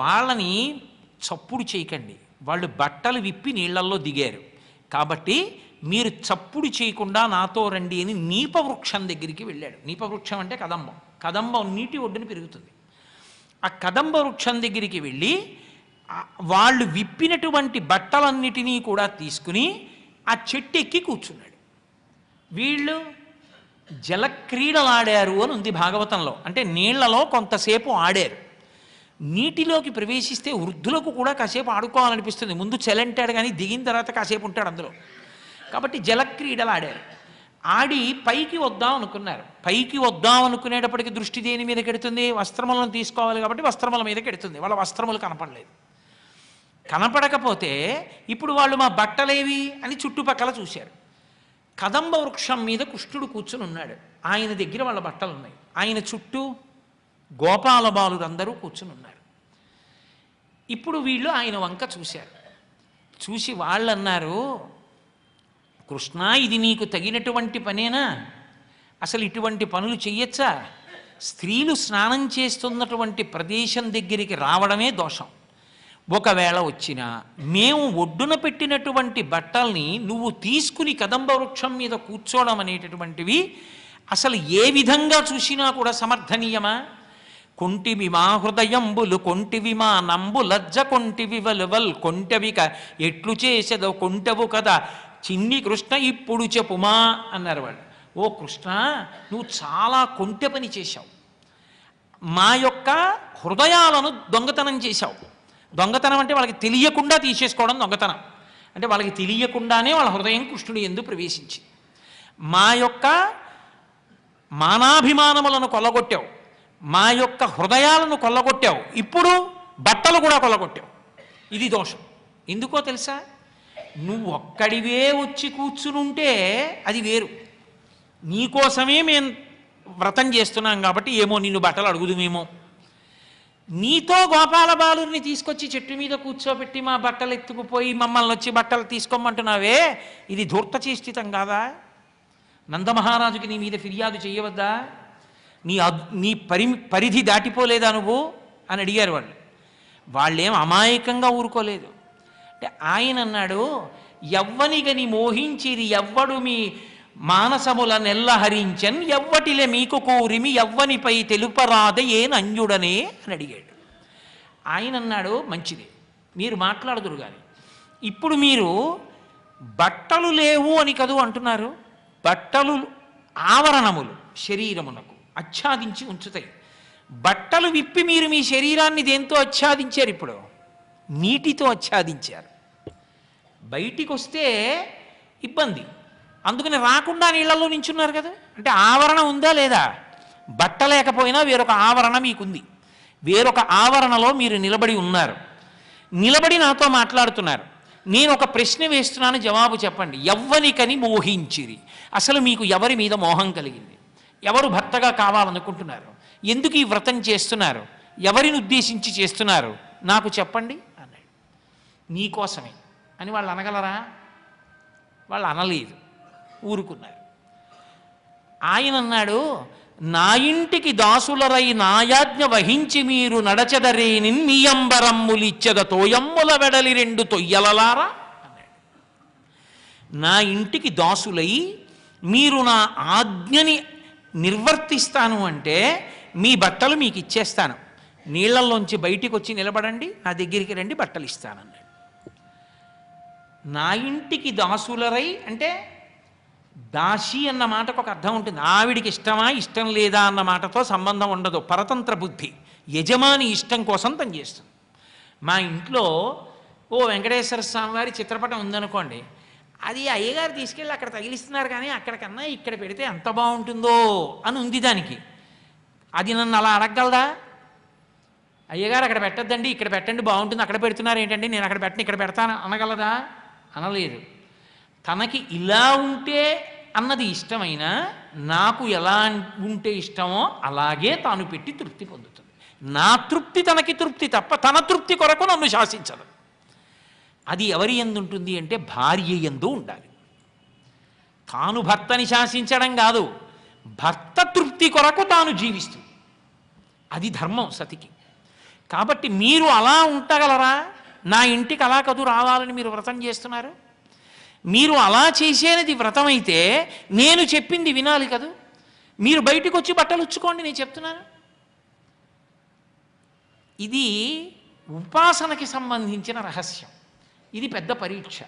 వాళ్ళని చప్పుడు చేయకండి. వాళ్ళు బట్టలు విప్పి నీళ్ళల్లో దిగారు. కాబట్టి మీరు చప్పుడు చేయకుండా నాతో రండి అని నీపవృక్షం దగ్గరికి వెళ్ళాడు. నీపవృక్షం అంటే కదంబం. కదంబం నీటి ఒడ్డున పెరుగుతుంది. ఆ కదంబ వృక్షం దగ్గరికి వెళ్ళి వాళ్ళు విప్పినటువంటి బట్టలన్నిటినీ కూడా తీసుకుని ఆ చెట్టు ఎక్కి కూర్చున్నాడు. వీళ్ళు జలక్రీడలాడారు అని ఉంది భాగవతంలో. అంటే నీళ్ళలో కొంతసేపు ఆడారు. నీటిలోకి ప్రవేశిస్తే వృద్ధులకు కూడా కాసేపు ఆడుకోవాలనిపిస్తుంది. ముందు చెలంటాడు కానీ దిగిన తర్వాత కాసేపు ఉంటాడు అందులో. కాబట్టి జలక్రీడలు ఆడారు. ఆడి పైకి వద్దాం అనుకున్నారు. పైకి వద్దాం అనుకునేటప్పటికి దృష్టి దేని మీద కెడుతుంది? వస్త్రములను తీసుకోవాలి కాబట్టి వస్త్రముల మీద కెడుతుంది. వాళ్ళ వస్త్రములు కనపడలేదు. కనపడకపోతే ఇప్పుడు వాళ్ళు మా బట్టలేవి అని చుట్టుపక్కల చూశారు. కదంబ వృక్షం మీద కృష్ణుడు కూర్చుని ఉన్నాడు. ఆయన దగ్గర వాళ్ళ బట్టలు ఉన్నాయి ఆయన చుట్టూ గోపాల బాలురందరూ కూర్చుని ఉన్నారు. ఇప్పుడు వీళ్ళు ఆయన వంక చూశారు. చూసి వాళ్ళు అన్నారు కృష్ణ ఇది నీకు తగినటువంటి పనేనా? అసలు ఇటువంటి పనులు చెయ్యొచ్చా? స్త్రీలు స్నానం చేస్తున్నటువంటి ప్రదేశం దగ్గరికి రావడమే దోషం. ఒకవేళ వచ్చినా మేము ఒడ్డున పెట్టినటువంటి బట్టల్ని నువ్వు తీసుకుని కదంబ వృక్షం మీద కూర్చోవడం అనేటటువంటివి అసలు ఏ విధంగా చూసినా కూడా సమర్థనీయమా? కొంటివి మా హృదయంబులు కొంటివి మా నంబు లజ్జ కొంటివి వలువల్ కొంటవిక ఎట్లు చేసేదో కొంటవు కదా. చిన్ని కృష్ణ ఇప్పుడు చెప్పుమా అన్నారు వాళ్ళు ఓ కృష్ణ నువ్వు చాలా కొంటె పని చేశావు. మా యొక్క హృదయాలను దొంగతనం చేశావు. దొంగతనం అంటే వాళ్ళకి తెలియకుండా తీసేసుకోవడం దొంగతనం. అంటే వాళ్ళకి తెలియకుండానే వాళ్ళ హృదయం కృష్ణుడు ఎందు ప్రవేశించి మా యొక్క మానాభిమానములను కొల్లగొట్టావు మా యొక్క హృదయాలను కొల్లగొట్టావు. ఇప్పుడు బట్టలు కూడా కొల్లగొట్టావు. ఇది దోషం. ఎందుకో తెలుసా? నువ్వు ఒక్కడివే వచ్చి కూర్చునుంటే అది వేరు. నీకోసమే మేము వ్రతం చేస్తున్నాం కాబట్టి ఏమో నిన్ను బట్టలు అడుగుదుమేమో నీతో గోపాల బాలుని తీసుకొచ్చి చెట్టు మీద కూర్చోబెట్టి మా బట్టలు ఎత్తుకుపోయి మమ్మల్ని వచ్చి బట్టలు తీసుకోమంటున్నావే? ఇది ధూర్త చేష్టితం కాదా? నందమహారాజుకి నీ మీద ఫిర్యాదు చేయవద్దా? నీ అద్ నీ పరి పరిధి దాటిపోలేదా నువ్వు? అని అడిగారు వాళ్ళు. వాళ్ళేం అమాయకంగా ఊరుకోలేదు. అంటే ఆయన అన్నాడు ఎవ్వనిగని మోహించిరి ఎవ్వడు మీ మానసముల నెల్లహరించన్ ఎవ్వటిలే మీకు కోరిమి ఎవ్వనిపై తెలుపరాద ఏ అని అడిగాడు. ఆయన అన్నాడు మంచిది. మీరు మాట్లాడుదురు కానీ ఇప్పుడు మీరు బట్టలు లేవు అని కదూ అంటున్నారు. బట్టలు ఆవరణములు శరీరమునకు. ఆచ్ఛాదించి ఉంచుతాయి. బట్టలు విప్పి మీరు మీ శరీరాన్ని దేంతో ఆచ్ఛాదించారు ఇప్పుడు? నీటితో ఆచ్ఛాదించారు. బయటికి వస్తే ఇబ్బంది. అందుకని రాకుండా నీళ్ళల్లో నించున్నారు కదా? అంటే ఆవరణ ఉందా లేదా? బట్ట లేకపోయినా వేరొక ఆవరణ మీకుంది. వేరొక ఆవరణలో మీరు నిలబడి ఉన్నారు. నిలబడి నాతో మాట్లాడుతున్నారు. నేను ఒక ప్రశ్న వేస్తున్నాను జవాబు చెప్పండి. ఎవ్వనికని మోహించిరి. అసలు మీకు ఎవరి మీద మోహం కలిగింది? ఎవరు భర్తగా కావాలనుకుంటున్నారు? ఎందుకు ఈ వ్రతం చేస్తున్నారు? ఎవరిని ఉద్దేశించి చేస్తున్నారు? నాకు చెప్పండి అన్నాడు. నీకోసమే. అని వాళ్ళు అనగలరా? వాళ్ళు అనలేదు. ఊరుకున్నారు. ఆయన అన్నాడు నా ఇంటికి దాసులరై నాయాజ్ఞ వహించి మీరు నడచెదరేని మీయంబరమ్ములిచ్చద తోయమ్ముల వెడలి రెండు తొయ్యలలారా? అన్నాడు. నా ఇంటికి దాసులై మీరు నా ఆజ్ఞని నిర్వర్తిస్తాను అంటే మీ బట్టలు మీకు ఇచ్చేస్తాను. నీళ్ళల్లోంచి బయటికి వచ్చి నిలబడండి నా దగ్గరికి రండి బట్టలు ఇస్తానన్నాడు. నా ఇంటికి దాసులరై అంటే దాసి అన్న మాటకు ఒక అర్థం ఉంటుంది. ఆవిడికి ఇష్టమా ఇష్టం లేదా అన్న మాటతో సంబంధం ఉండదు. పరతంత్ర బుద్ధి యజమాని ఇష్టం కోసం తను చేస్తుంది మా ఇంట్లో ఓ వెంకటేశ్వర స్వామి వారి చిత్రపటం ఉందనుకోండి అది అయ్యగారు తీసుకెళ్ళి అక్కడ తగిలిస్తున్నారు కానీ అక్కడికన్నా ఇక్కడ పెడితే ఎంత బాగుంటుందో అని ఉంది దానికి. అది నన్ను అలా అడగగలదా? అయ్యగారు అక్కడ పెట్టద్దండి ఇక్కడ పెట్టండి బాగుంటుంది అక్కడ పెడుతున్నారు ఏంటండి నేను అక్కడ పెట్టను ఇక్కడ పెడతాను అనగలదా? అనలేదు. తనకి ఇలా ఉంటే అన్నది ఇష్టమైనా నాకు ఎలా ఉంటే ఇష్టమో అలాగే తాను పెట్టి తృప్తి పొందుతుంది. నా తృప్తి తనకి తృప్తి తప్ప తన తృప్తి కొరకు నన్ను శాసించదు. అది ఎవరి ఎందుంటుంది అంటే భార్య ఎందు ఉండాలి. తాను భర్తని శాసించడం కాదు భర్త తృప్తి కొరకు తాను జీవిస్తుంది. అది ధర్మం సతికి. కాబట్టి మీరు అలా ఉండగలరా నా ఇంటికి అలా కదు రావాలని మీరు వ్రతం చేస్తున్నారు? మీరు అలా చేసేది వ్రతం అయితే నేను చెప్పింది వినాలి కదూ? మీరు బయటకు వచ్చి బట్టలు ఉచ్చుకోండి నేను చెప్తున్నాను. ఇది ఉపాసనకి సంబంధించిన రహస్యం. ఇది పెద్ద పరీక్ష.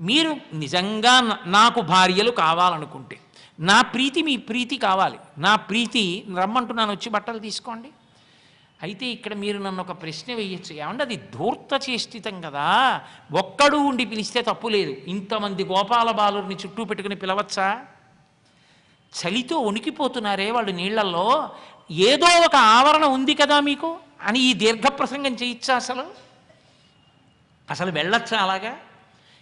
మీరు నిజంగా నాకు భార్యలు కావాలనుకుంటే నా ప్రీతి మీ ప్రీతి కావాలి. నా ప్రీతి రమ్మంటున్నాను వచ్చి బట్టలు తీసుకోండి. అయితే ఇక్కడ మీరు నన్ను ఒక ప్రశ్న వేయచ్చు. ఏమంటే అది ధూర్త చేష్టితం కదా? ఒక్కడు ఉండి పిలిస్తే తప్పు లేదు. ఇంతమంది గోపాల బాలుని చుట్టూ పెట్టుకుని పిలవచ్చా? చలితో వణికిపోతున్నారే వాళ్ళు నీళ్ళలో ఏదో ఒక ఆవరణ ఉంది కదా మీకు? అని ఈ దీర్ఘ ప్రసంగం చేయొచ్చా అసలు? అసలు వెళ్ళొచ్చా అలాగా?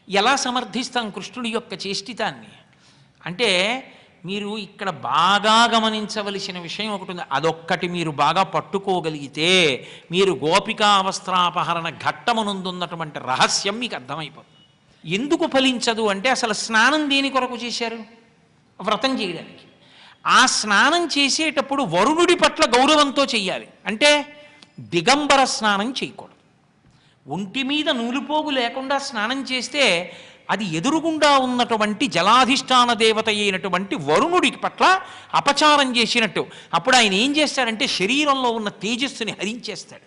ఎలా సమర్థిస్తాం కృష్ణుడి యొక్క చేష్టితాన్ని? అంటే మీరు ఇక్కడ బాగా గమనించవలసిన విషయం ఒకటి ఉంది. అదొక్కటి మీరు బాగా పట్టుకోగలిగితే మీరు గోపికా వస్త్రాపహరణ ఘట్టమునందున్నటువంటి రహస్యం మీకు అర్థమైపోతుంది. ఎందుకు ఫలించదు అంటే అసలు స్నానం దేని కొరకు చేశారు? వ్రతం చేయడానికి. ఆ స్నానం చేసేటప్పుడు వరుణుడి పట్ల గౌరవంతో చెయ్యాలి. అంటే దిగంబర స్నానం చేయకూడదు. ఒంటి మీద నూలుపోగు లేకుండా స్నానం చేస్తే అది ఎదురుగుండా ఉన్నటువంటి జలాధిష్టాన దేవత అయినటువంటి వరుణుడి పట్ల అపచారం చేసినట్టు. అప్పుడు ఆయన ఏం చేస్తాడంటే శరీరంలో ఉన్న తేజస్సుని హరించేస్తాడు.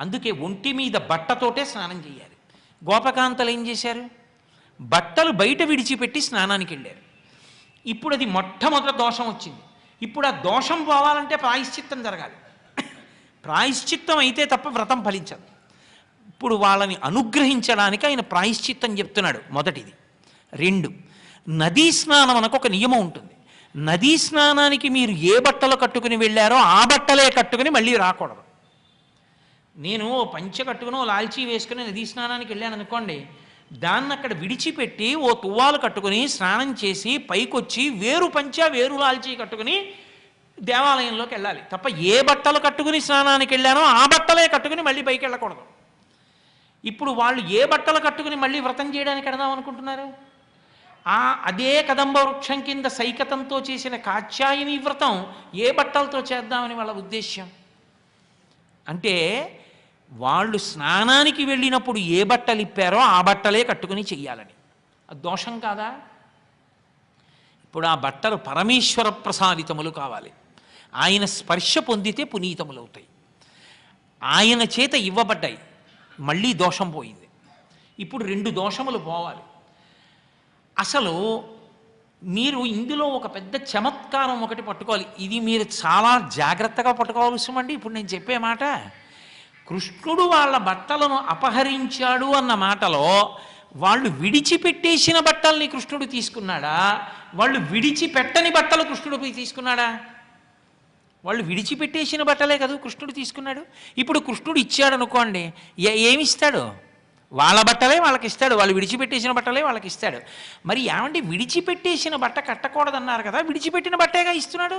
అందుకే ఒంటి మీద బట్టతోటే స్నానం చేయాలి. గోపకాంతలు ఏం చేశారు? బట్టలు బయట విడిచిపెట్టి స్నానానికి వెళ్ళారు. ఇప్పుడు అది మొట్టమొదటి దోషం వచ్చింది. ఇప్పుడు ఆ దోషం పోవాలంటే ప్రాయశ్చిత్తం జరగాలి. ప్రాయశ్చిత్తం అయితే తప్ప వ్రతం ఫలించదు. ఇప్పుడు వాళ్ళని అనుగ్రహించడానికి ఆయన ప్రాయశ్చిత్తం చెప్తున్నాడు. మొదటిది. రెండు. నదీ స్నానం అనకు ఒక నియమం ఉంటుంది. నదీ స్నానానికి మీరు ఏ బట్టలు కట్టుకుని వెళ్ళారో ఆ బట్టలే కట్టుకుని మళ్ళీ రాకూడదు. నేను ఓ పంచె కట్టుకుని ఓ లాల్చీ వేసుకుని నదీ స్నానానికి వెళ్ళాను అనుకోండి దాన్ని అక్కడ విడిచిపెట్టి ఓ తువ్వాలు కట్టుకుని స్నానం చేసి పైకొచ్చి వేరు పంచ వేరు లాల్చీ కట్టుకుని దేవాలయంలోకి వెళ్ళాలి. తప్ప ఏ బట్టలు కట్టుకుని స్నానానికి వెళ్ళానో ఆ బట్టలే కట్టుకుని మళ్ళీ పైకి వెళ్ళకూడదు. ఇప్పుడు వాళ్ళు ఏ బట్టలు కట్టుకుని మళ్ళీ వ్రతం చేయడానికి వెడదాం అనుకుంటున్నారు? ఆ అదే కదంబ వృక్షం కింద సైకతంతో చేసిన కాత్యాయని వ్రతం ఏ బట్టలతో చేద్దామని వాళ్ళ ఉద్దేశ్యం? అంటే వాళ్ళు స్నానానికి వెళ్ళినప్పుడు ఏ బట్టలు ఇప్పారో ఆ బట్టలే కట్టుకుని చెయ్యాలని. దోషం కాదా? ఇప్పుడు ఆ బట్టలు పరమేశ్వర ప్రసాదితములు కావాలి. ఆయన స్పర్శ పొందితే పునీతములవుతాయి. ఆయన చేత ఇవ్వబడ్డాయి. మళ్ళీ దోషం పోయింది. ఇప్పుడు రెండు దోషములు పోవాలి. అసలు మీరు ఇందులో ఒక పెద్ద చమత్కారం ఒకటి పట్టుకోవాలి. ఇది మీరు చాలా జాగ్రత్తగా పట్టుకోవాల్సిమండి ఇప్పుడు నేను చెప్పే మాట కృష్ణుడు వాళ్ళ బట్టలను అపహరించాడు అన్న మాటలో వాళ్ళు విడిచిపెట్టేసిన బట్టల్ని కృష్ణుడు తీసుకున్నాడా? వాళ్ళు విడిచిపెట్టని బట్టలు కృష్ణుడు పోయి తీసుకున్నాడా? వాళ్ళు విడిచిపెట్టేసిన బట్టలే కదా కృష్ణుడు తీసుకున్నాడు? ఇప్పుడు కృష్ణుడు ఇచ్చాడు అనుకోండి ఏమిస్తాడు? వాళ్ళ బట్టలే వాళ్ళకి ఇస్తాడు వాళ్ళు విడిచిపెట్టేసిన బట్టలే వాళ్ళకి ఇస్తాడు మరి ఏమండి విడిచిపెట్టేసిన బట్ట కట్టకూడదన్నారు కదా విడిచిపెట్టిన బట్టేగా ఇస్తున్నాడు?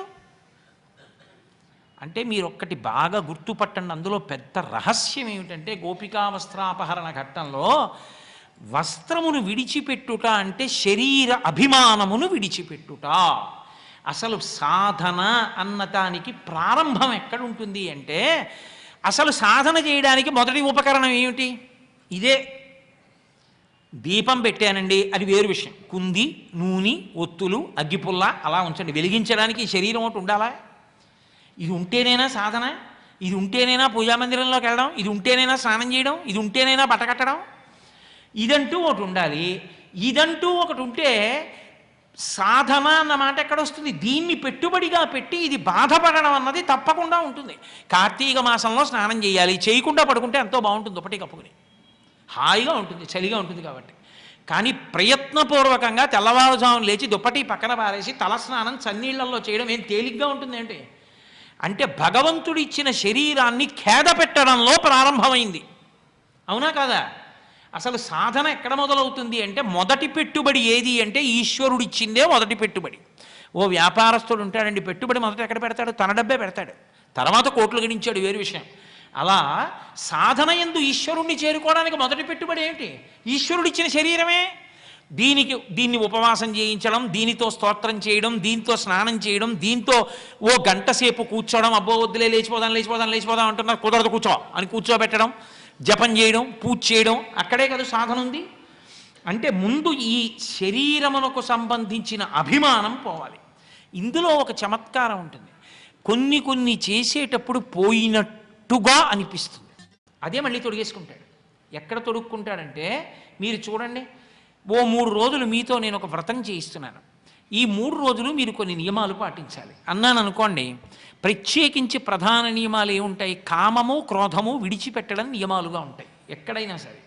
అంటే మీరు ఒక్కటి బాగా గుర్తుపట్టండి అందులో పెద్ద రహస్యం ఏమిటంటే గోపికా వస్త్రాపహరణ ఘట్టంలో వస్త్రమును విడిచిపెట్టుట అంటే శరీర అభిమానమును విడిచిపెట్టుట. అసలు సాధన అన్న దానికి ప్రారంభం ఎక్కడ ఉంటుంది అంటే అసలు సాధన చేయడానికి మొదటి ఉపకరణం ఏమిటి? ఇదే. దీపం పెట్టానండి అది వేరు విషయం. కుంది నూనె ఒత్తులు అగ్గిపుల్ల అలా ఉంచండి. వెలిగించడానికి శరీరం ఒకటి ఉండాలా? ఇది ఉంటేనైనా సాధన? ఇది ఉంటేనైనా పూజామందిరంలోకి వెళ్ళడం? ఇది ఉంటేనైనా స్నానం చేయడం? ఇది ఉంటేనైనా బట్టకట్టడం ఇదంటూ ఒకటి ఉండాలి. ఇదంటూ ఒకటి ఉంటే సాధన అన్న మాట ఎక్కడ వస్తుంది దీన్ని పెట్టుబడిగా పెట్టి ఇది బాధపడడం అన్నది తప్పకుండా ఉంటుంది. కార్తీక మాసంలో స్నానం చేయాలి చేయకుండా పడుకుంటే ఎంతో బాగుంటుంది ఒకటి కప్పుకుని. హాయిగా ఉంటుంది చలిగా ఉంటుంది కాబట్టి. కానీ ప్రయత్నపూర్వకంగా తెల్లవారుజామున లేచి దుప్పటి పక్కన పారేసి తలస్నానం చన్నీళ్ళలో చేయడం ఏం తేలిగ్గా ఉంటుంది అంటే అంటే భగవంతుడిచ్చిన శరీరాన్ని ఖేద పెట్టడంలో ప్రారంభమైంది. అవునా కాదా? అసలు సాధన ఎక్కడ మొదలవుతుంది అంటే మొదటి పెట్టుబడి ఏది అంటే ఈశ్వరుడు ఇచ్చిందే మొదటి పెట్టుబడి. ఓ వ్యాపారస్తుడు ఉంటాడండి పెట్టుబడి మొదట ఎక్కడ పెడతాడు? తన డబ్బే పెడతాడు. తర్వాత కోట్లు గణించాడు వేరు విషయం. అలా సాధన ఎందు ఈశ్వరుణ్ణి చేరుకోవడానికి మొదటి పెట్టుబడి ఏంటి ఈశ్వరుడు ఇచ్చిన శరీరమే. దీనికి దీన్ని ఉపవాసం చేయించడం దీనితో స్తోత్రం చేయడం దీంతో స్నానం చేయడం దీంతో ఓ గంట సేపు కూర్చోవడం అబ్బో వద్దులే లేచిపోదాం లేచిపోదాం లేచిపోదాం అంటున్నారు. కుదరదు కూర్చో అని కూర్చోబెట్టడం. జపం చేయడం పూజ చేయడం అక్కడే కదా సాధన ఉంది. అంటే ముందు ఈ శరీరమునకు సంబంధించిన అభిమానం పోవాలి. ఇందులో ఒక చమత్కారం ఉంటుంది. కొన్ని కొన్ని చేసేటప్పుడు పోయినట్టుగా అనిపిస్తుంది. అదే మళ్ళీ తొడిగేసుకుంటాడు. ఎక్కడ తొడుక్కుంటాడంటే మీరు చూడండి ఓ మూడు రోజులు మీతో నేను ఒక వ్రతం చేయిస్తున్నాను. ఈ మూడు రోజులు మీరు కొన్ని నియమాలు పాటించాలి. అన్నాను అనుకోండి ప్రత్యేకించి ప్రధాన నియమాలు ఏముంటాయి? కామము క్రోధము విడిచిపెట్టడం నియమాలుగా ఉంటాయి. ఎక్కడైనా సరే.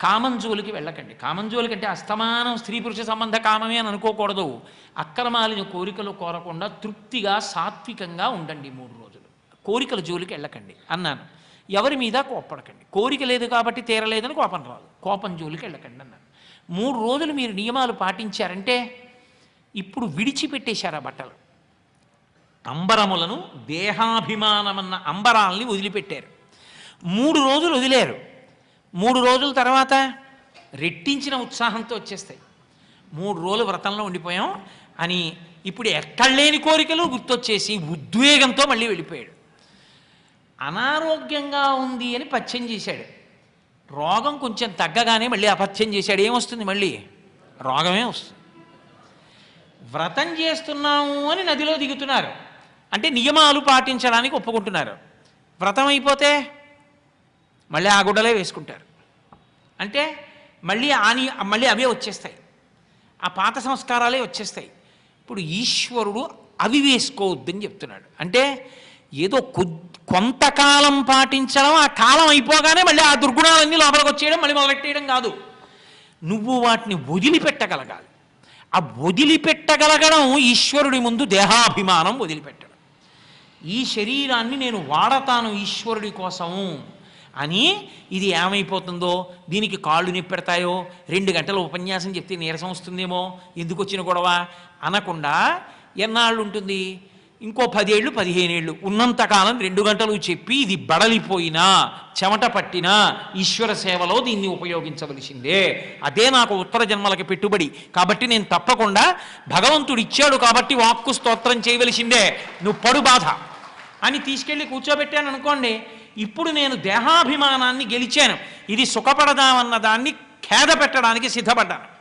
కామం జోలికి వెళ్ళకండి. కామం జోలికి అంటే అస్తమానం స్త్రీ పురుష సంబంధ కామమే అని అనుకోకూడదు. అక్రమాలని కోరికలు కోరకుండా తృప్తిగా సాత్వికంగా ఉండండి మూడు రోజులు. కోరికల జోలికి వెళ్ళకండి అన్నాను. ఎవరి మీద కోపడకండి కోరిక లేదు కాబట్టి తీరలేదని కోపం రాదు. కోపం జోలికి వెళ్ళకండి అన్నాను. మూడు రోజులు మీరు నియమాలు పాటించారంటే ఇప్పుడు విడిచిపెట్టేశారు ఆ బట్టలు. అంబరములను దేహాభిమానమన్న అంబరాల్ని వదిలిపెట్టారు. మూడు రోజులు వదిలేరు. మూడు రోజుల తర్వాత రెట్టించిన ఉత్సాహంతో వచ్చేస్తాయి. మూడు రోజులు వ్రతంలో ఉండిపోయాం అని ఇప్పుడు ఎక్కడ లేని కోరికలు గుర్తొచ్చేసి ఉద్వేగంతో మళ్ళీ వెళ్ళిపోయాడు. అనారోగ్యంగా ఉంది అని పత్యం చేశాడు. రోగం కొంచెం తగ్గగానే మళ్ళీ అపథ్యం చేశాడు. ఏమొస్తుంది మళ్ళీ? రోగమే వస్తుంది. వ్రతం చేస్తున్నాము అని నదిలో దిగుతున్నారు. అంటే నియమాలు పాటించడానికి ఒప్పుకుంటున్నారు. వ్రతం అయిపోతే మళ్ళీ ఆ గుడ్డలే వేసుకుంటారు. అంటే మళ్ళీ ఆని మళ్ళీ అవే వచ్చేస్తాయి. ఆ పాత సంస్కారాలే వచ్చేస్తాయి. ఇప్పుడు ఈశ్వరుడు అవి వేసుకోవద్దని చెప్తున్నాడు. అంటే ఏదో కొద్ కొంతకాలం పాటించడం ఆ కాలం అయిపోగానే మళ్ళీ ఆ దుర్గుణాలన్నీ లోపలికి వచ్చేయడం మళ్ళీ మొదలెట్టేయడం కాదు. నువ్వు వాటిని వదిలిపెట్టగలగాలి. ఆ వదిలిపెట్టగలగడం ఈశ్వరుడి ముందు దేహాభిమానం వదిలిపెట్టడం. ఈ శరీరాన్ని నేను వాడతాను ఈశ్వరుడి కోసము అని ఇది ఏమైపోతుందో దీనికి కాళ్ళు నిప్పెడతాయో రెండు గంటల ఉపన్యాసం చెప్తే నీరసం వస్తుందేమో ఎందుకు వచ్చిన గొడవ? అనకుండా ఎన్నాళ్ళు ఉంటుంది ఇంకో పదేళ్ళు పదిహేనేళ్ళు. ఉన్నంతకాలం రెండు గంటలు చెప్పి ఇది బడలిపోయినా చెమట పట్టినా ఈశ్వర సేవలో దీన్ని ఉపయోగించవలసిందే. అదే నాకు ఉత్తర జన్మలకి పెట్టుబడి. కాబట్టి నేను తప్పకుండా భగవంతుడు ఇచ్చాడు కాబట్టి వాక్కు స్తోత్రం చేయవలసిందే. నువ్వు పడు బాధ. అని తీసుకెళ్ళి కూర్చోబెట్టాను అనుకోండి. ఇప్పుడు నేను దేహాభిమానాన్ని గెలిచాను. ఇది సుఖపడదామన్న దాన్ని ఖేద పెట్టడానికి సిద్ధపడ్డాను.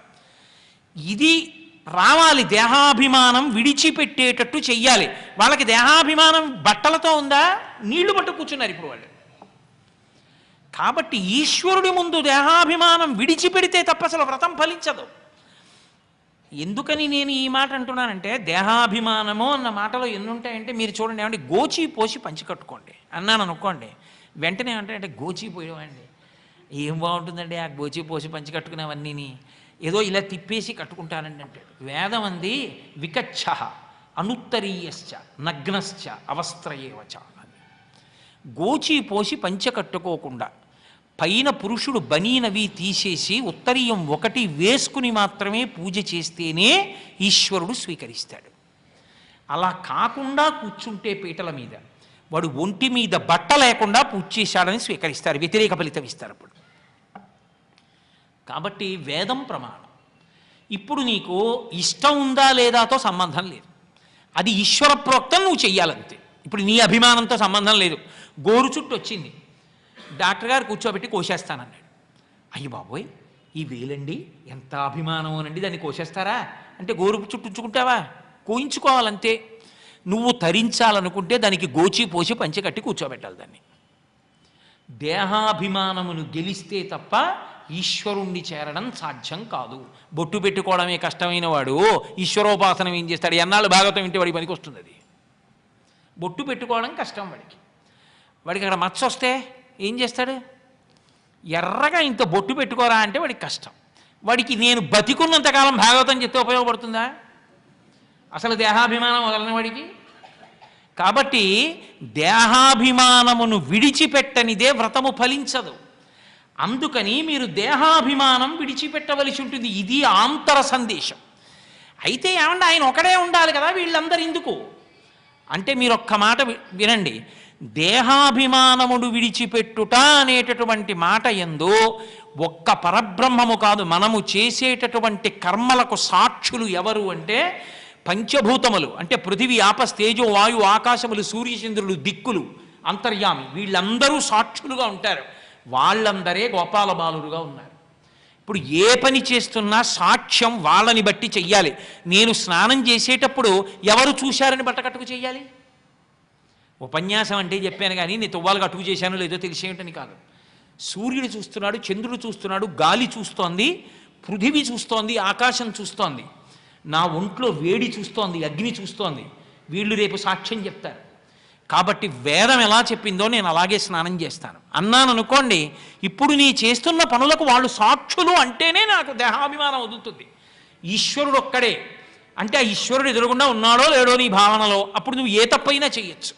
ఇది రావాలి. దేహాభిమానం విడిచిపెట్టేటట్టు చెయ్యాలి. వాళ్ళకి దేహాభిమానం బట్టలతో ఉందా? నీళ్ళు పట్టు కూర్చున్నారు ఇప్పుడు వాళ్ళు. కాబట్టి ఈశ్వరుడి ముందు దేహాభిమానం విడిచిపెడితే తప్ప అసలు వ్రతం ఫలించదు. ఎందుకని నేను ఈ మాట అంటున్నానంటే దేహాభిమానము అన్న మాటలో ఎన్నుంటాయంటే మీరు చూడండి ఏమంటే గోచి పోసి పంచి కట్టుకోండి. అన్నాను అనుకోండి. వెంటనే అంటే అంటే గోచి పోయేవాడిని. ఏం బాగుంటుందండి ఆ గోచి పోసి పంచి కట్టుకునేవన్నీని? ఏదో ఇలా తిప్పేసి కట్టుకుంటానండి అంటాడు. వేదం అంది వికచ్చ అనుత్తరీయశ్చ నగ్నశ్చ అవస్త్రయేవచ గోచి పోసి పంచ కట్టుకోకుండా పైన పురుషుడు బనీనవి తీసేసి ఉత్తరీయం ఒకటి వేసుకుని మాత్రమే పూజ చేస్తేనే ఈశ్వరుడు స్వీకరిస్తాడు. అలా కాకుండా కూర్చుంటే పీటల మీద. వాడు ఒంటి మీద బట్ట లేకుండా పూజ చేశాడని స్వీకరిస్తారు వ్యతిరేక ఫలితం ఇస్తారు అప్పుడు. కాబట్టి వేదం ప్రమాణం. ఇప్పుడు నీకు ఇష్టం ఉందా లేదాతో సంబంధం లేదు. అది ఈశ్వర ప్రోక్తం నువ్వు చెయ్యాలంతే. ఇప్పుడు నీ అభిమానంతో సంబంధం లేదు. గోరు చుట్టూ వచ్చింది. డాక్టర్ గారు కూర్చోబెట్టి కోసేస్తానన్నాడు. అయ్యి బాబోయ్ ఈ వేలండి ఎంత అభిమానం అనండి దాన్ని కోసేస్తారా? అంటే గోరు చుట్టుంచుకుంటావా కోయించుకోవాలంతే. నువ్వు తరించాలనుకుంటే దానికి గోచి పోసి పంచి కట్టి కూర్చోబెట్టాలి దాన్ని. దేహాభిమానమును గెలిస్తే తప్ప ఈశ్వరుణ్ణి చేరడం సాధ్యం కాదు. బొట్టు పెట్టుకోవడమే కష్టమైన వాడు ఈశ్వరోపాసనం ఏం చేస్తాడు? ఎన్నాళ్ళు భాగవతం వింటే వాడికి పనికి వస్తుంది అది బొట్టు పెట్టుకోవడం కష్టం వాడికి. వాడికి అక్కడ మచ్చ వస్తే ఏం చేస్తాడు? ఎర్రగా ఇంత బొట్టు పెట్టుకోరా అంటే వాడికి కష్టం. వాడికి నేను బతికున్నంతకాలం భాగవతం చెప్తే ఉపయోగపడుతుందా? అసలు దేహాభిమానం వదలని వాడికి? కాబట్టి దేహాభిమానమును విడిచిపెట్టనిదే వ్రతము ఫలించదు. అందుకని మీరు దేహాభిమానం విడిచిపెట్టవలసి ఉంటుంది. ఇది ఆంతర సందేశం. అయితే ఏమంటే ఆయన ఒకడే ఉండాలి కదా వీళ్ళందరూ ఎందుకు? అంటే మీరు ఒక్క మాట వినండి. దేహాభిమానముడు విడిచిపెట్టుట అనేటటువంటి మాట ఎందు ఒక్క పరబ్రహ్మము కాదు మనము చేసేటటువంటి కర్మలకు సాక్షులు ఎవరు అంటే పంచభూతములు. అంటే పృథివీ ఆపస్ తేజో వాయు ఆకాశములు సూర్యచంద్రులు దిక్కులు అంతర్యామి. వీళ్ళందరూ సాక్షులుగా ఉంటారు. వాళ్ళందరే గోపాల బాలురుగా ఉన్నారు. ఇప్పుడు ఏ పని చేస్తున్నా సాక్ష్యం వాళ్ళని బట్టి చెయ్యాలి. నేను స్నానం చేసేటప్పుడు ఎవరు చూశారని బట్టకట్టుకు చెయ్యాలి? ఉపన్యాసం అంటే చెప్పాను కానీ నేను తువ్వాలు కట్టుకు చేశానో లేదో తెలిసేయటని కాదు. సూర్యుడు చూస్తున్నాడు చంద్రుడు చూస్తున్నాడు గాలి చూస్తోంది పృథివీ చూస్తోంది ఆకాశం చూస్తోంది. నా ఒంట్లో వేడి చూస్తోంది అగ్ని చూస్తోంది. వీళ్ళు రేపు సాక్ష్యం చెప్తారు. కాబట్టి వేదం ఎలా చెప్పిందో నేను అలాగే స్నానం చేస్తాను. అన్నాను అనుకోండి ఇప్పుడు నీ చేస్తున్న పనులకు వాళ్ళు సాక్షులు అంటేనే నాకు దేహాభిమానం వదులుతుంది. ఈశ్వరుడు ఒక్కడే అంటే ఆ ఈశ్వరుడు ఎదురుగుండా ఉన్నాడో లేడో నీ భావనలో అప్పుడు నువ్వు ఏ తప్పైనా చేయొచ్చు.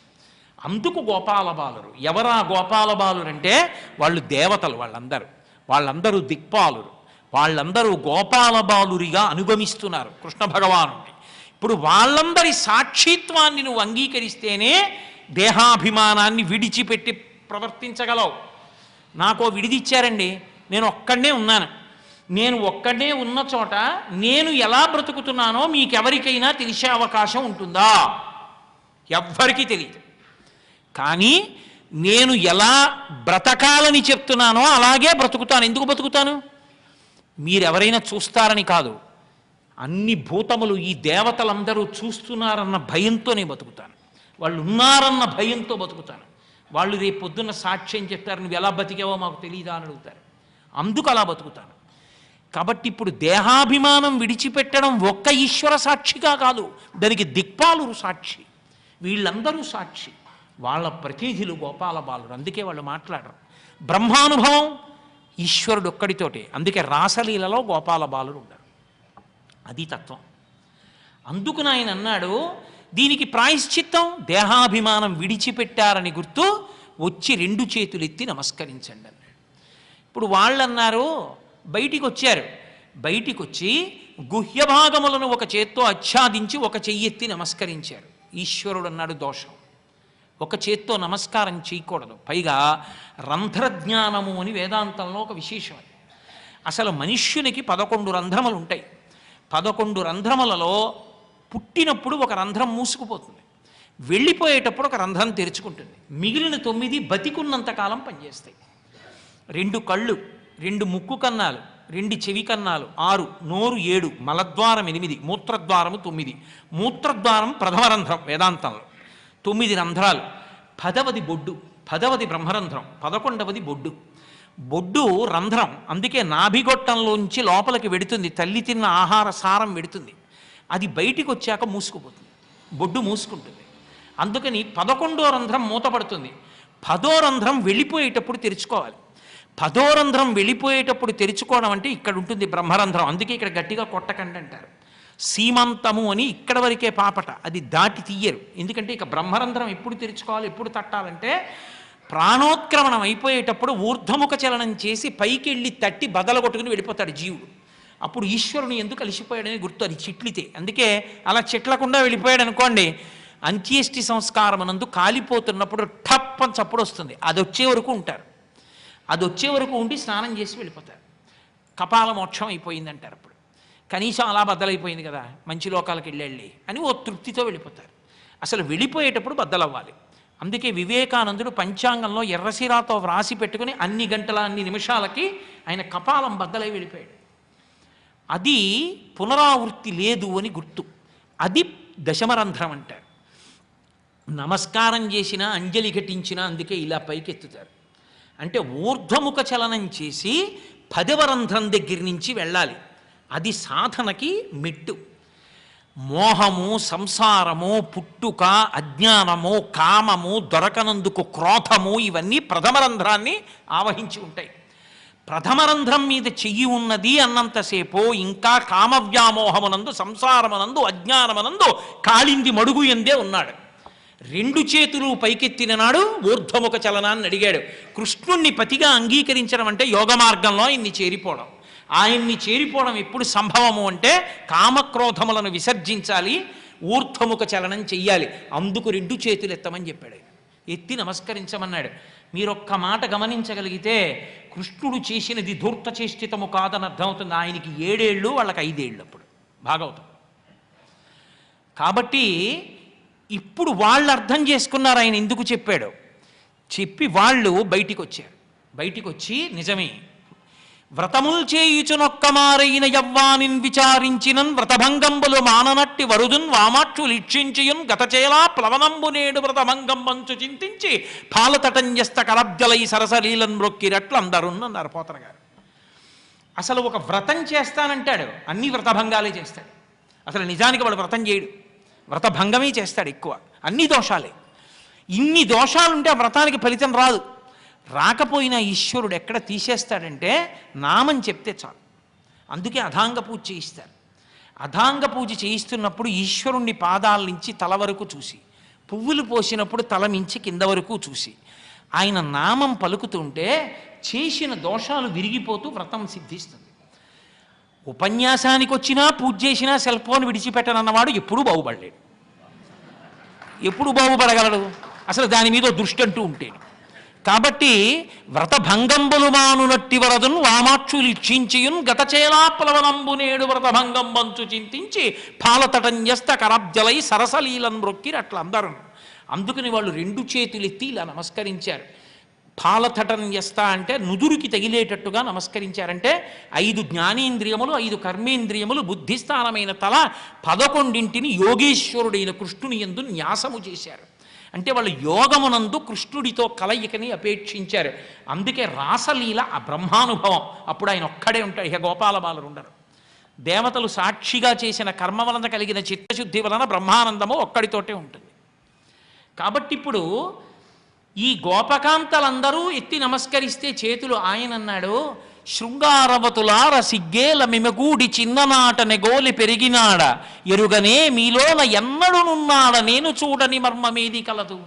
అందుకు గోపాల బాలురు ఎవరా గోపాల బాలురు అంటే వాళ్ళు దేవతలు వాళ్ళందరూ. వాళ్ళందరూ దిక్పాలురు. వాళ్ళందరూ గోపాల బాలురిగా అనుగమిస్తున్నారు కృష్ణ భగవానుడి ఇప్పుడు వాళ్ళందరి సాక్షిత్వాన్ని నువ్వు అంగీకరిస్తేనే దేహాభిమానాన్ని విడిచిపెట్టి ప్రవర్తించగలవు. నాకో విడిదిచ్చారండి నేను ఒక్కడనే ఉన్నాను. నేను ఒక్కడే ఉన్న చోట నేను ఎలా బ్రతుకుతున్నానో మీకెవరికైనా తెలిసే అవకాశం ఉంటుందా? ఎవ్వరికీ తెలియదు. కానీ నేను ఎలా బ్రతకాలని చెప్తున్నానో అలాగే బ్రతుకుతాను. ఎందుకు బ్రతుకుతాను? మీరెవరైనా చూస్తారని కాదు అన్ని భూతములు ఈ దేవతలందరూ చూస్తున్నారన్న భయంతోనే బతుకుతాను. వాళ్ళు ఉన్నారన్న భయంతో బతుకుతాను. వాళ్ళు రేపు పొద్దున్న సాక్ష్యం చెప్తారు నువ్వు ఎలా బతికావో మాకు తెలియదా అని అడుగుతారు. అందుకు అలా బతుకుతాను. కాబట్టి ఇప్పుడు దేహాభిమానం విడిచిపెట్టడం ఒక్క ఈశ్వర సాక్షిగా కాదు దానికి దిక్పాలురు సాక్షి వీళ్ళందరూ సాక్షి వాళ్ళ ప్రతినిధులు గోపాల బాలుడు. అందుకే వాళ్ళు మాట్లాడరు. బ్రహ్మానుభవం ఈశ్వరుడు ఒక్కడితోటే. అందుకే రాసలీలలో గోపాల బాలుడు ఉన్నారు అది తత్వం. అందుకు నాయన అన్నాడు దీనికి ప్రాయశ్చిత్తం దేహాభిమానం విడిచిపెట్టారని గుర్తు వచ్చి రెండు చేతులెత్తి నమస్కరించండి అన్నాడు. ఇప్పుడు వాళ్ళు అన్నారు బయటికి వచ్చారు బయటికి వచ్చి గుహ్య భాగములను ఒక చేత్తో ఆచ్ఛాదించి ఒక చెయ్యెత్తి నమస్కరించారు. ఈశ్వరుడు అన్నాడు దోషం. ఒక చేత్తో నమస్కారం చేయకూడదు. పైగా రంధ్రజ్ఞానము అని వేదాంతంలో ఒక విశేషం అసలు మనుష్యునికి పదకొండు రంధ్రములు ఉంటాయి పదకొండు రంధ్రములలో పుట్టినప్పుడు ఒక రంధ్రం మూసుకుపోతుంది. వెళ్ళిపోయేటప్పుడు ఒక రంధ్రం తెరుచుకుంటుంది. మిగిలిన తొమ్మిది బతికున్నంతకాలం పనిచేస్తాయి. రెండు కళ్ళు రెండు ముక్కు కన్నాలు రెండు చెవి కన్నాలు ఆరు నోరు ఏడు మలద్వారం ఎనిమిది మూత్రద్వారము తొమ్మిది. మూత్రద్వారం ప్రథమ రంధ్రం వేదాంతంలో. తొమ్మిది రంధ్రాలు. పదవది బొడ్డు పదవది బ్రహ్మరంధ్రం పదకొండవది బొడ్డు. బొడ్డు రంధ్రం అందుకే నాభిగొట్టంలోంచి లోపలికి వెడుతుంది. తల్లి తిన్న ఆహార సారం వెడుతుంది. అది బయటికి వచ్చాక మూసుకుపోతుంది. బొడ్డు మూసుకుంటుంది. అందుకని పదకొండో రంధ్రం మూతపడుతుంది. పదో రంధ్రం వెళ్ళిపోయేటప్పుడు తెరుచుకోవాలి. పదో రంధ్రం వెళ్ళిపోయేటప్పుడు తెరుచుకోవడం అంటే ఇక్కడ ఉంటుంది బ్రహ్మరంధ్రం. అందుకే ఇక్కడ గట్టిగా కొట్టకండి అంటారు. సీమంతము అని ఇక్కడ వరకే పాపట. అది దాటి తీయరు. ఎందుకంటే ఇక బ్రహ్మరంధ్రం ఎప్పుడు తెరుచుకోవాలి ఎప్పుడు తట్టాలంటే ప్రాణోత్క్రమణం అయిపోయేటప్పుడు ఊర్ధముఖ చలనం చేసి పైకి వెళ్ళి తట్టి బదలగొట్టుకుని వెళ్ళిపోతాడు జీవుడు. అప్పుడు ఈశ్వరుని ఎందుకు కలిసిపోయాడని గుర్తు అది చిట్లితే. అందుకే అలా చెట్లకుండా వెళ్ళిపోయాడు అనుకోండి అంత్యేష్టి సంస్కారమునందు కాలిపోతున్నప్పుడు టప్ అని చప్పుడు వస్తుంది. అది వచ్చే వరకు ఉంటారు. అది వచ్చే వరకు ఉండి స్నానం చేసి వెళ్ళిపోతారు. కపాల మోక్షం అయిపోయింది అంటారు అప్పుడు. కనీసం అలా బద్దలైపోయింది కదా మంచి లోకాలకు వెళ్ళి అని ఓ తృప్తితో వెళ్ళిపోతారు. అసలు వెళ్ళిపోయేటప్పుడు బద్దలవ్వాలి. అందుకే వివేకానందుడు పంచాంగంలో ఎర్రసిరాతో వ్రాసి పెట్టుకుని అన్ని గంటల అన్ని నిమిషాలకి ఆయన కపాలం బద్దలై వెళ్ళిపోయాడు. అది పునరావృత్తి లేదు అని గుర్తు. అది దశమరంధ్రం అంటారు. నమస్కారం చేసినా అంజలి ఘటించినా అందుకే ఇలా పైకెత్తుతారు. అంటే ఊర్ధ్వముఖ చలనం చేసి పదవ రంధ్రం దగ్గర నుంచి వెళ్ళాలి. అది సాధనకి మెట్టు. మోహము సంసారము పుట్టుక అజ్ఞానము కామము దొరకనందుకు క్రోధము ఇవన్నీ ప్రథమ రంధ్రాన్ని ఆవహించి ఉంటాయి. ప్రథమ రంధ్రం మీద చెయ్యి ఉన్నది అన్నంతసేపు ఇంకా కామవ్యామోహమునందు సంసారమనందు అజ్ఞానమనందు కాళింది మడుగు ఎందే ఉన్నాడు. రెండు చేతులు పైకెత్తిన నాడు ఊర్ధ్వముఖ చలనాన్ని అడిగాడు. కృష్ణుణ్ణి పతిగా అంగీకరించడం అంటే యోగ మార్గంలో ఆయన్ని చేరిపోవడం. ఆయన్ని చేరిపోవడం ఎప్పుడు సంభవము అంటే కామక్రోధములను విసర్జించాలి ఊర్ధ్వముఖ చలనం చెయ్యాలి. అందుకు రెండు చేతులు ఎత్తమని చెప్పాడు ఎత్తి నమస్కరించమన్నాడు. మీరొక్క మాట గమనించగలిగితే కృష్ణుడు చేసినది ధూర్త చేష్టితము కాదని అర్థమవుతుంది. ఆయనకి ఏడేళ్ళు వాళ్ళకి ఐదేళ్ళు అప్పుడు. భాగవతం. కాబట్టి ఇప్పుడు వాళ్ళు అర్థం చేసుకున్నారు ఆయన ఎందుకు చెప్పాడు. చెప్పి వాళ్ళు బయటికి వచ్చారు బయటికి వచ్చి నిజమే వ్రతముల్ చేయుచునొక్కమారైన యవ్వానిన్ విచారించినన్ వ్రతభంగంబులు మాననట్టి వరుదున్ వామాక్షులు ఇక్షించియున్ గతచేలా ప్లవనంబు నేడు వ్రతభంగంబంచు చింతించి పాలతటంజస్త కలబ్జలై సరసలీలన్ అందరు అందరున్నన్నారు పోతన గారు. అసలు ఒక వ్రతం చేస్తానంటాడు అన్ని వ్రతభంగాలే చేస్తాడు. అసలు నిజానికి వాడు వ్రతం చేయడు వ్రతభంగమే చేస్తాడు ఎక్కువ అన్ని దోషాలే. ఇన్ని దోషాలుంటే ఆ వ్రతానికి ఫలితం రాదు. రాకపోయినా ఈశ్వరుడు ఎక్కడ తీసేస్తాడంటే నామం చెప్తే చాలు. అందుకే అధాంగ పూజ చేయిస్తారు. అధాంగ పూజ చేయిస్తున్నప్పుడు ఈశ్వరుణ్ణి పాదాల నుంచి తల వరకు చూసి పువ్వులు పోసినప్పుడు తల మించి కింద వరకు చూసి ఆయన నామం పలుకుతుంటే చేసిన దోషాలు విరిగిపోతూ వ్రతం సిద్ధిస్తుంది. ఉపన్యాసానికి వచ్చినా పూజ చేసినా సెల్ ఫోన్ విడిచిపెట్టనన్నవాడు ఎప్పుడూ బాగుపడలేడు. ఎప్పుడు బాగుపడగలడు? అసలు దాని మీద దృష్టి అంటూ ఉంటే కాబట్టి వ్రతభంగంబులు మానునట్టి వరదున్ వామాక్షులు ఇక్షించియున్ గతచేలా నేడు వ్రతభంగంబంచు చింతించి పాలతటన్యస్త కరబ్జలై సరసలీలం మ్రొక్కిరి అట్లా అందరు అందుకని వాళ్ళు రెండు చేతులెత్తి ఇలా నమస్కరించారు. పాలతటన్యస్త అంటే నుదురుకి తగిలేటట్టుగా నమస్కరించారంటే ఐదు జ్ఞానేంద్రియములు ఐదు కర్మేంద్రియములు బుద్ధిస్థానమైన తల పదకొండింటిని యోగేశ్వరుడైన కృష్ణుని ఎందు న్యాసము చేశారు. అంటే వాళ్ళు యోగమునందు కృష్ణుడితో కలయికని అపేక్షించారు. అందుకే రాసలీల ఆ బ్రహ్మానుభవం. అప్పుడు ఆయన ఒక్కడే ఉంటాడు. ఇక గోపాల బాలురు ఉండరు. దేవతలు సాక్షిగా చేసిన కర్మ వలన కలిగిన చిత్తశుద్ధి వలన బ్రహ్మానందము ఒక్కడితోటే ఉంటుంది. కాబట్టి ఇప్పుడు ఈ గోపకాంతలందరూ ఎత్తి నమస్కరిస్తే చేతులు ఆయన అన్నాడు శృంగారవతులార సిగ్గేల మిమగూడి చిన్ననాట గోలి పెరిగినాడ. ఎరుగనే మీలోన ఎన్నడునున్నాడ నేను చూడని మర్మమేది కలదు.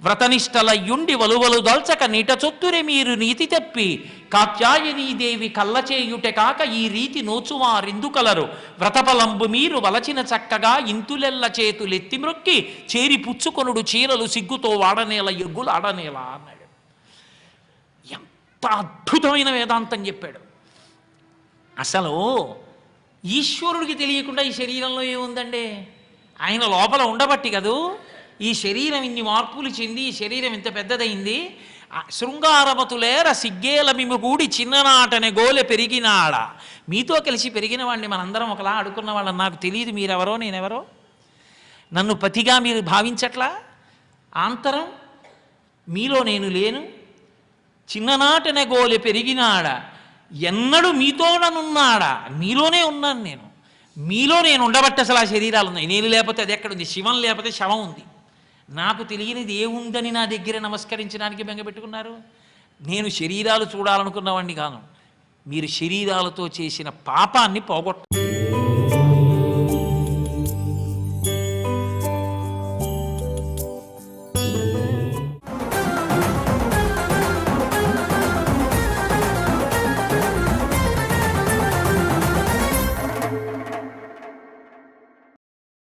వ్రతనిష్టలయ్యుండి వలువలు దల్చక నీట చొత్తురే మీరు నీతి తప్పి. కాత్యాయనీదేవి కళ్ళచేయుట కాక ఈ రీతి నోచువారిందుకలరు? వ్రతపలంబు మీరు వలచిన చక్కగా ఇంతులెల్ల చేతులెత్తి మ్రొక్కి చేరి పుచ్చుకొనుడు చీరలు సిగ్గుతో వాడనేల ఎగ్గులు ఆడనేలా అన్నాడు ఎంత అద్భుతమైన వేదాంతం చెప్పాడు. అసలు ఈశ్వరుడికి తెలియకుండా ఈ శరీరంలో ఏముందండి? ఆయన లోపల ఉండబట్టి కదూ? ఈ శరీరం ఇన్ని మార్పులు చెంది ఈ శరీరం ఇంత పెద్దదైంది. ఆ శృంగారవతులేర సిగ్గేల మిముగూడి చిన్ననాటనే గోలె పెరిగినాడ. మీతో కలిసి పెరిగిన వాడిని మనందరం ఒకలా అడుకున్న వాళ్ళని నాకు తెలియదు మీరెవరో నేనెవరో. నన్ను పతిగా మీరు భావించట్లా? ఆంతరం మీలో నేను లేను. చిన్ననాటనే గోలె పెరిగినాడా? ఎన్నడు మీతోననున్నాడా మీలోనే ఉన్నాను నేను. మీలో నేను ఉండబట్టి అసలు ఆ శరీరాలు ఉన్నాయి. నేను లేకపోతే అది ఎక్కడుంది శివం లేకపోతే శవం ఉంది. నాకు తెలియనిది ఏముందని నా దగ్గర నమస్కరించడానికి బెంగపెట్టుకున్నారు నేను శరీరాలు చూడాలనుకున్నవాడిని కాను. మీరు శరీరాలతో చేసిన పాపాన్ని పోగొట్ట